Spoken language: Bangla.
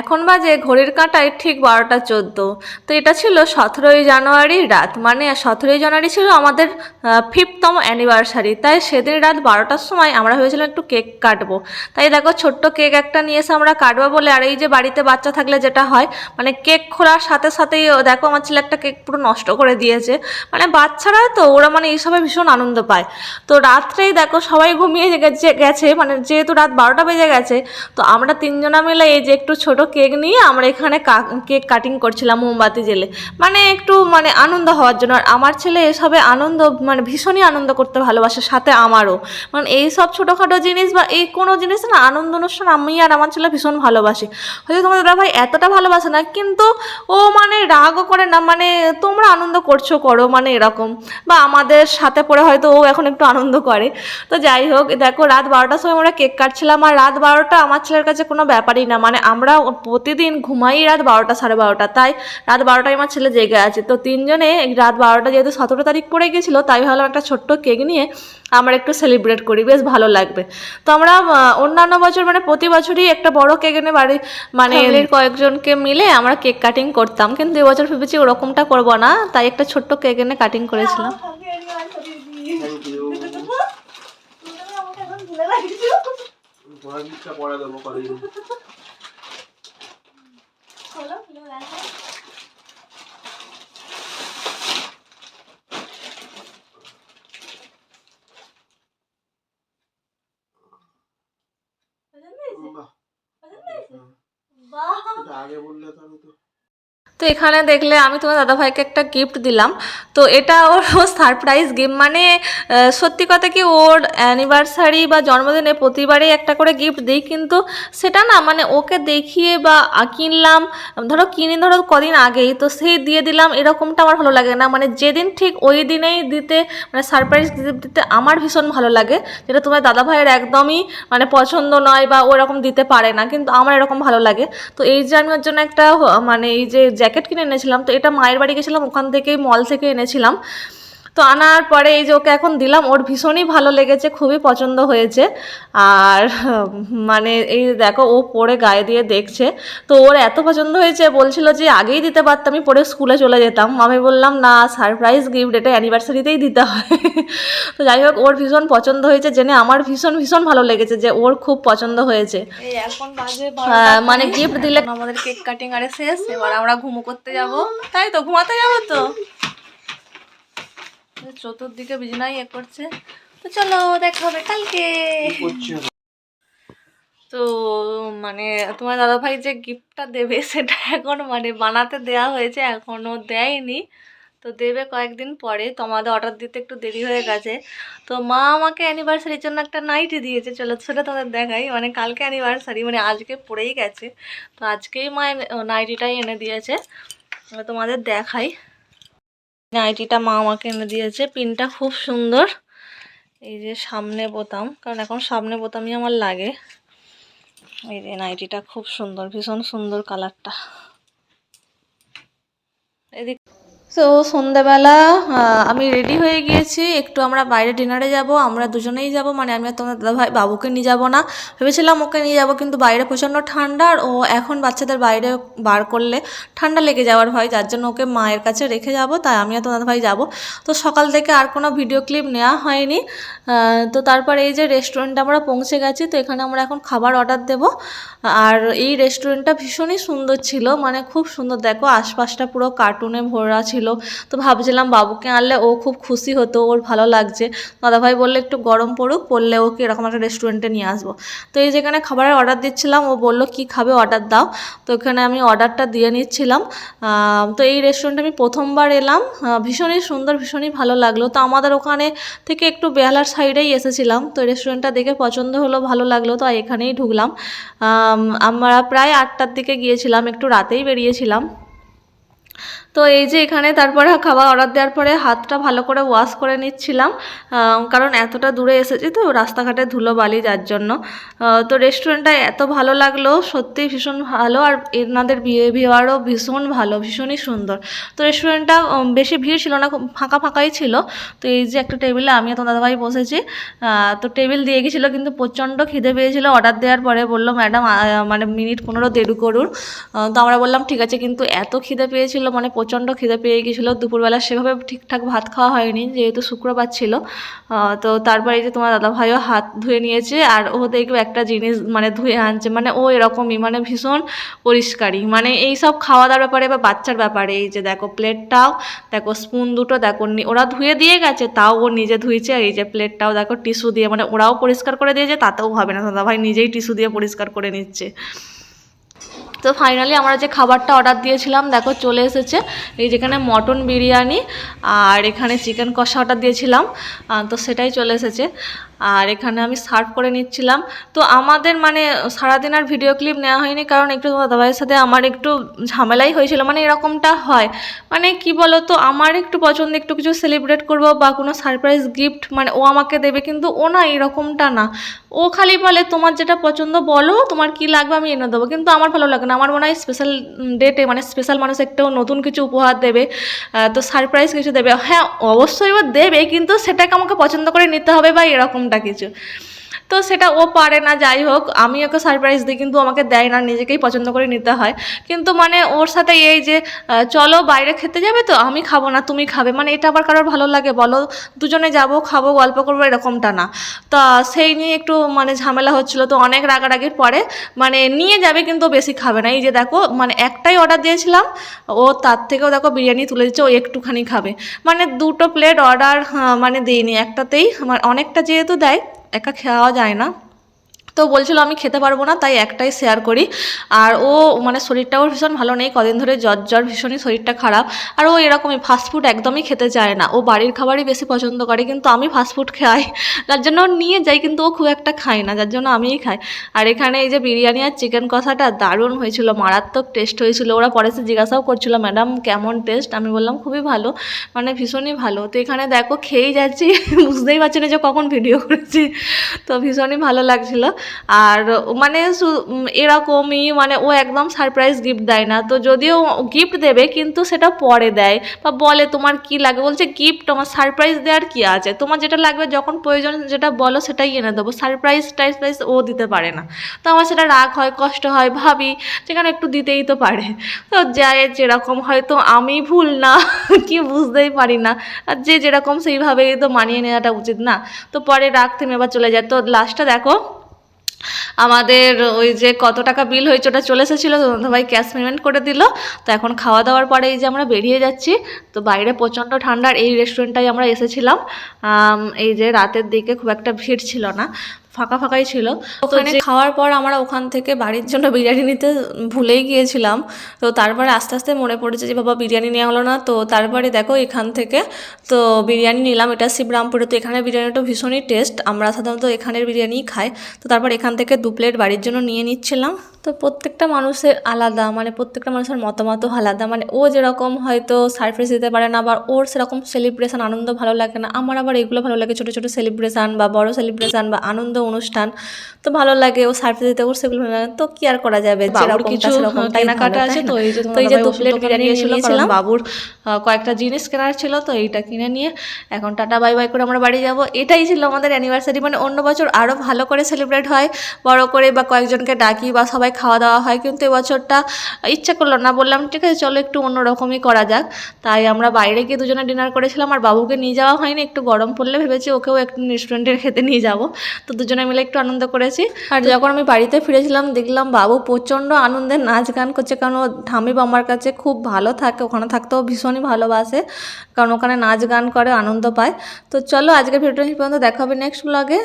এখন বাজে, ঘড়ির কাঁটায় ঠিক বারোটা চোদ্দ। তো এটা ছিল সতেরোই জানুয়ারির রাত মানে সতেরোই জানুয়ারি ছিল আমাদের ফিফতম অ্যানিভার্সারি তাই সেদিন রাত বারোটার সময় আমরা ভেবেছিলাম একটু কেক কাটবো। তাই দেখো, ছোট্ট কেক একটা নিয়ে এসে আমরা কাটবো বলে, আর এই যে বাড়িতে বাচ্চা থাকলে যেটা হয় মানে কেক খোলার সাথে সাথেই দেখো আমার ছেলে একটা কেক পুরো নষ্ট করে দিয়েছে। মানে বাচ্চারা তো, ওরা মানে এইসবে ভীষণ আনন্দ পায়। তো রাত্রেই দেখো সবাই ঘুমিয়ে গেছে মানে যেহেতু রাত বারোটা বেজে গেছে, তো আমরা তিনজনা মিলে এই যে একটু ছোট কেক নিয়ে আমরা এখানে কেক কাটিং করছিলাম মোমবাতি জেলে মানে একটু মানে আনন্দ হওয়ার জন্য। আর আমার ছেলে এসবে আনন্দ মানে ভীষণই আনন্দ করতে ভালোবাসে, সাথে আমারও। মানে এই সব ছোটোখাটো জিনিস বা এই কোনো জিনিস না, আনন্দ অনুষ্ঠান আমি আর আমার ছেলে ভীষণ ভালোবাসি। হয়তো তোমাদের ভাই এতটা ভালোবাসে না, কিন্তু ও মানে রাগও করে না মানে তোমরা আনন্দ করছ, করো মানে এরকম। বা আমাদের সাথে পড়ে হয়তো ও এখন একটু আনন্দ করে। তো যাই হোক, দেখো রাত বারোটার সময় আমরা কেক কাটছিলাম, আর রাত বারোটা আমার ছেলের কাছে কোনো ব্যাপারই না। মানে আমরা প্রতিদিন ঘুমাই রাত বারোটা সাড়ে বারোটা। তাই রাত বারোটায় আমার ছেলে জেগে আছে। তো তিনজনে রাত বারোটা যেহেতু সতেরো তারিখ পড়ে গেছিল তাই ভাবলাম একটা ছোট্ট কেক নিয়ে আমরা একটু সেলিব্রেট করি। বেশ ভালো লাগবে। তো আমরা অন্যান্য বছর মানে প্রতি বছরই একটা বড় কেক এনে বাড়ি মানে কয়েকজনকে মিলে আমরা কেক কাটিং করতাম। কিন্তু এবছর ভেবেছি ওরকমটা করব না তাই একটা ছোট্ট কেক এনে কাটিং করেছিলাম। থ্যাংক ইউ তোমার গিফটটা পরে দেবো কদিন বাহ এটা আগে বললে তো আমি তো তো এখানে দেখলে আমি তোমার দাদাভাইকে একটা গিফট দিলাম। তো এটা ওর সারপ্রাইজ গিফট মানে সত্যি কথা কি ওর অ্যানিভার্সারি বা জন্মদিনে প্রতিবারই একটা করে গিফট দিই, কিন্তু সেটা না মানে ওকে দেখিয়ে বা কিনলাম, ধরো কিনে, ধরো কদিন আগেই, তো সেই দিয়ে দিলাম, এরকমটা আমার ভালো লাগে না। মানে যেদিন ঠিক ওই দিনেই দিতে মানে সারপ্রাইজ দিতে আমার ভীষণ ভালো লাগে, যেটা তোমার দাদাভাইয়ের একদমই মানে পছন্দ নয় বা ওরকম দিতে পারে না, কিন্তু আমার এরকম ভালো লাগে। তো এই যে আমি ওর জন্য একটা মানে এই যে জ্যাকেট কিনে এনেছিলাম। তো এটা মায়ের বাড়ি গেছিলাম ওখান থেকে মল থেকে এনেছিলাম। তো আনার পরে এই যে ওকে এখন দিলাম ওর ভীষণই ভালো লেগেছে খুবই পছন্দ হয়েছে। আর মানে এই দেখো ও পরে গায়ে দিয়ে দেখছে। তো ওর এত পছন্দ হয়েছে বলছিল যে আগেই দিতে পারতাম আমি পরে স্কুলে চলে যেতাম। আমি বললাম না সারপ্রাইজ গিফট এটা অ্যানিভার্সারিতেই দিতে হয়। তো যাই হোক ওর ভীষণ পছন্দ হয়েছে জেনে আমার ভীষণ ভীষণ ভালো লেগেছে যে ওর খুব পছন্দ হয়েছে। এখন বাজে মানে গিফট দিলে আমাদের কেক কাটিং আরে শেষ এবার আমরা ঘুমো করতে যাব। তাই তো ঘুমাতে যাব তো? চতুর্দিকে বিজনাই এ করছে। তো চলো, দেখা হবে কালকে। তো মানে তোমার দাদাভাই যে গিফটটা দেবে, সেটা এখন মানে বানাতে দেওয়া হয়েছে এখনও দেয়নি। তো দেবে কয়েকদিন পরে। তো আমাদের অর্ডার দিতে একটু দেরি হয়ে গেছে। তো মা আমাকে অ্যানিভার্সারির জন্য একটা নাইটি দিয়েছে। চলো, সেটা তোমাদের দেখাই। মানে কালকে অ্যানিভার্সারি মানে আজকে পড়েই গেছে। তো আজকেই মা নাইটিটাই এনে দিয়েছে। তোমাদের দেখাই। নাইটিটা মা আমাকে এনে দিয়েছে। পিনটা খুব সুন্দর। এই যে সামনে বোতাম, কারণ এখন সামনে বোতামই আমার লাগে। এই যে নাইটিটা খুব সুন্দর, ভীষণ সুন্দর কালারটা এদিক তো সন্ধেবেলা আহ, আমি রেডি হয়ে গিয়েছি। একটু আমরা বাইরে ডিনারে যাব আমরা দুজনেই যাব। মানে আমি আর তোমার দাদা ভাই বাবুকে নিয়ে যাব না। ভেবেছিলাম ওকে নিয়ে যাব কিন্তু বাইরে প্রচণ্ড ঠান্ডা আর ও এখন বাচ্চাদের বাইরে বার করলে ঠান্ডা লেগে যাওয়ার ভয়। যার জন্য ওকে মায়ের কাছে রেখে যাব তাই আমি আর তোমার দাদা ভাই যাব। তো সকাল থেকে আর কোনো ভিডিও ক্লিপ নেওয়া হয়নি। তো তারপরে এই যে রেস্টুরেন্টে আমরা পৌঁছে গেছি তো এখানে আমরা এখন খাবার অর্ডার দেব। আর এই রেস্টুরেন্টটা ভীষণই সুন্দর ছিল। মানে খুব সুন্দর। দেখো আশপাশটা পুরো কার্টুনে ভরা ছিল। তো ভাবছিলাম বাবুকে আনলে ও খুব খুশি হতো, ওর ভালো লাগছে। দাদাভাই বললে, একটু গরম পড়ুক পড়লে ওকে এরকম একটা রেস্টুরেন্টে নিয়ে আসব। তো এই যেখানে খাবারের অর্ডার দিচ্ছিলাম, ও বলল, কি খাবে? অর্ডার দাও। তো এখানে আমি অর্ডারটা দিয়ে নিচ্ছিলাম। তো এই রেস্টুরেন্টে আমি প্রথমবার এলাম। ভীষণই সুন্দর, ভীষণই ভালো লাগল। তো আমাদের ওখানে থেকে একটু বেহালার সাইডেই এসেছিলাম। তো রেস্টুরেন্টটা দেখে পছন্দ হলো, ভালো লাগল, তো এখানেই ঢুকলাম। আমরা প্রায় আটটার দিকে গিয়েছিলাম, একটু রাতেই বেরিয়েছিলাম। তো এই যে এখানে তারপরে খাবার অর্ডার দেওয়ার পরে হাতটা ভালো করে ওয়াশ করে নিচ্ছিলাম কারণ এতটা দূরে এসেছি তো রাস্তাঘাটে ধুলো বালি যার জন্য। তো রেস্টুরেন্টটা এত ভালো লাগল, সত্যিই ভীষণ ভালো আর এনাদের বিহেভিয়ারও ভীষণ ভালো, ভীষণই সুন্দর। তো রেস্টুরেন্টটা বেশি ভিড় ছিল না ফাঁকা ফাঁকাই ছিল। তো এই যে একটা টেবিলে আমি তোমার দাদাভাই বসেছি তো টেবিল দিয়ে গেছিল কিন্তু প্রচণ্ড খিদে পেয়েছিল। অর্ডার দেওয়ার পরে বলল, ম্যাডাম মানে মিনিট পনেরো দেরি করুন। তো আমরা বললাম, ঠিক আছে। কিন্তু এত খিদে পেয়েছিলো মানে প্রচণ্ড খিদে পেয়ে গেছিল। দুপুরবেলা সেভাবে ঠিকঠাক ভাত খাওয়া হয়নি, যেহেতু শুক্রবার ছিল। তো তারপরে যে তোমার দাদাভাইও হাত ধুয়ে নিয়েছে, আর ও দেখবে একটা জিনিস মানে ধুয়ে আনছে মানে ও এরকমই মানে ভীষণ পরিষ্কারই। মানে এই সব খাওয়া দাওয়ার ব্যাপারে বা বাচ্চার ব্যাপারে, এই যে দেখো প্লেটটাও, দেখো স্পুন দুটো, দেখো ওরা ধুয়ে দিয়ে গেছে, তাও ও নিজে ধুয়েছে আর এই যে প্লেটটাও দেখো টিস্যু দিয়ে মানে ওরাও পরিষ্কার করে দিয়েছে, তাতেও হবে না। দাদাভাই নিজেই টিস্যু দিয়ে পরিষ্কার করে নিচ্ছে। তো ফাইনালি আমরা যে খাবারটা অর্ডার দিয়েছিলাম, দেখো চলে এসেছে। এই যেখানে মটন বিরিয়ানি আর এখানে চিকেন কষা অর্ডার দিয়েছিলাম তো সেটাই চলে এসেছে। আর এখানে আমি সার্ভ করে নিচ্ছিলাম। তো আমাদের মানে সারাদিন আর ভিডিও ক্লিপ নেওয়া হয়নি কারণ একটু দাদাভাইয়ের সাথে আমার একটু ঝামেলাই হয়েছিল। মানে এরকমটা হয়। মানে কি বলো তো আমার একটু পছন্দ একটু কিছু সেলিব্রেট করব বা কোনো সারপ্রাইজ গিফট মানে ও আমাকে দেবে, কিন্তু ও না এরকমটা না। ও খালি বলে, তোমার যেটা পছন্দ বলো, তোমার কি লাগবে আমি এনে দেবো। কিন্তু আমার ভালো লাগে না। আমার মনে হয় স্পেশাল ডেটে মানে স্পেশাল মানুষ একটাও নতুন কিছু উপহার দেবে তো সারপ্রাইজ কিছু দেবে। হ্যাঁ অবশ্যই ও দেবে, কিন্তু সেটাকে আমাকে পছন্দ করে নিতে হবে বা এরকমটা কিছু। তো সেটা ও পারে না, যাই হোক। আমি ওকে সারপ্রাইজ দিই, কিন্তু আমাকে দেয় না, নিজেকেই পছন্দ করে নিতে হয়। কিন্তু মানে ওর সাথে এই যে চলো বাইরে খেতে যাবে তো? আমি খাব না, তুমি খাবে। মানে এটা আবার কারোর ভালো লাগে? বলো, দুজনে যাব, খাব, গল্প করব, এরকমটা না। তা সেই নিয়ে একটু মানে ঝামেলা হচ্ছিল। তো অনেক রাগারাগির পরে মানে নিয়ে যাবে, কিন্তু বেশি খাবে না। এই যে দেখো মানে একটাই অর্ডার দিয়েছিলাম, ও তার থেকেও দেখো বিরিয়ানি তুলে দিচ্ছে, ও একটুখানি খাবে। মানে দুটো প্লেট অর্ডার মানে দিইনি একটাতেই, আমার অনেকটা যেহেতু দেয় একা খাওয়া যায় না। তো বলছিল, আমি খেতে পারব না, তাই একটাই শেয়ার করি। আর ও মানে শরীরটাও ভীষণ ভালো নেই, কদিন ধরে জ্বর জ্বর, ভীষণই শরীরটা খারাপ। আর ও এরকমই ফাস্টফুড একদমই খেতে চায় না। ও বাড়ির খাবারই বেশি পছন্দ করে, কিন্তু আমি ফাস্টফুড খাই। যার জন্য নিয়ে যাই কিন্তু ও খুব একটা খায় না, যার জন্য আমিই খাই। আর এখানে এই যে বিরিয়ানি আর চিকেন কষাটা দারুণ হয়েছিল, মারাত্মক টেস্ট হয়েছিল। ওরা পরে সে জিজ্ঞাসাও করছিল ম্যাডাম কেমন টেস্ট আমি বললাম, খুবই ভালো মানে ভীষণই ভালো। তো এখানে দেখো, খেয়েই যাচ্ছি, বুঝতেই পারছি না যে কখন ভিডিও করেছি। তো ভীষণই ভালো লাগছিল। আর মানে এরকমই মানে ও একদম সারপ্রাইজ গিফট দেয় না। তো যদিও গিফট দেবে, কিন্তু সেটা পরে দেয় বা বলে, তোমার কি লাগে? বলছে গিফট আমার সারপ্রাইজ দেওয়ার কি আছে? তোমার যেটা লাগবে, যখন প্রয়োজন যেটা বলো, সেটাই এনে দেবো। সারপ্রাইজ টাইপ্রাইজ ও দিতে পারে না। তো আমার সেটা রাগ হয়, কষ্ট হয়, ভাবি, যেখানে একটু দিতেই তো পারে। তো যায় যেরকম হয়তো আমি ভুল না, কি বুঝতেই পারি না। আর যে যেরকম সেইভাবেই তো মানিয়ে নেওয়াটা উচিত না। তো পরে রাগ থেমে আবার চলে যায়। তো লাস্টটা দেখো আমাদের ওই যে কত টাকা বিল হয়েছে ওটা চলে এসেছিল ভাই ক্যাশ পেমেন্ট করে দিল। তো এখন খাওয়া দাওয়ার পরে এই যে আমরা বেরিয়ে যাচ্ছি, তো বাইরে প্রচণ্ড ঠান্ডার এই রেস্টুরেন্টটাই আমরা এসেছিলাম। এই যে রাতের দিকে খুব একটা ভিড় ছিল না। ফাঁকা ফাঁকাই ছিল। ওখানে খাওয়ার পর আমরা ওখান থেকে বাড়ির জন্য বিরিয়ানি নিতে ভুলেই গিয়েছিলাম। তো তারপরে আস্তে আস্তে মনে পড়েছে যে বাবা বিরিয়ানি নেওয়া হলো না। তো তারপরে দেখো এখান থেকে তো বিরিয়ানি নিলাম। এটা শিবরামপুরে। তো এখানে বিরিয়ানিটা ভীষণই টেস্ট। আমরা সাধারণত এখানের বিরিয়ানি খাই। তো তারপর এখান থেকে দু প্লেট বাড়ির জন্য নিয়ে নিচ্ছিলাম। তো প্রত্যেকটা মানুষের আলাদা মানে প্রত্যেকটা মানুষের মতামতও আলাদা। মানে ও যেরকম হয়তো সারপ্রাইজ দিতে পারে না আবার ওর সেরকম সেলিব্রেশন আনন্দ ভালো লাগে না আমার আবার এগুলো ভালো লাগে ছোটো ছোটো সেলিব্রেশন বা বড় সেলিব্রেশন বা আনন্দ অনুষ্ঠান তো ভালো লাগে ও সারপ্রাইজ দিতে ওর সেগুলো ভালো লাগে তো কি আর করা যাবে? কেনাকাটা আছে তো এই যে তো এই যে দু প্লেট বিরিয়ানি নিয়েছিলাম। বাবুর কয়েকটা জিনিস কেনার ছিল তো এইটা কিনে নিয়ে এখন টাটা বাই বাই করে আমরা বাড়ি যাব। এটাই ছিল আমাদের অ্যানিভার্সারি মানে অন্য বছর আরও ভালো করে সেলিব্রেট হয় বড় করে বা কয়েকজনকে ডাকি বা সবাই খাওয়া দাওয়া হয় কিন্তু এবছরটা ইচ্ছা করল না। বললাম ঠিক আছে চলো একটু অন্যরকমই করা যাক। তাই আমরা বাইরে গিয়ে দুজনে ডিনার করেছিলাম আর বাবুকে নিয়ে যাওয়া হয়নি। একটু গরম পড়লে ভেবেছি ওকেও একটু রেস্টুরেন্টের খেতে নিয়ে যাব। তো দুজনে মিলে একটু আনন্দ করেছি। আর যখন আমি বাড়িতে ফিরেছিলাম দেখলাম বাবু প্রচণ্ড আনন্দের নাচ গান করছে কারণ ও ঠামি বাবার কাছে খুব ভালো থাকে। ওখানে থাকতেও ভীষণই ভালোবাসে কারণ ওখানে নাচ গান করে আনন্দ পায়। তো চলো আজকের ভিডিওটা পর্যন্ত। দেখা হবে নেক্সট ব্লগে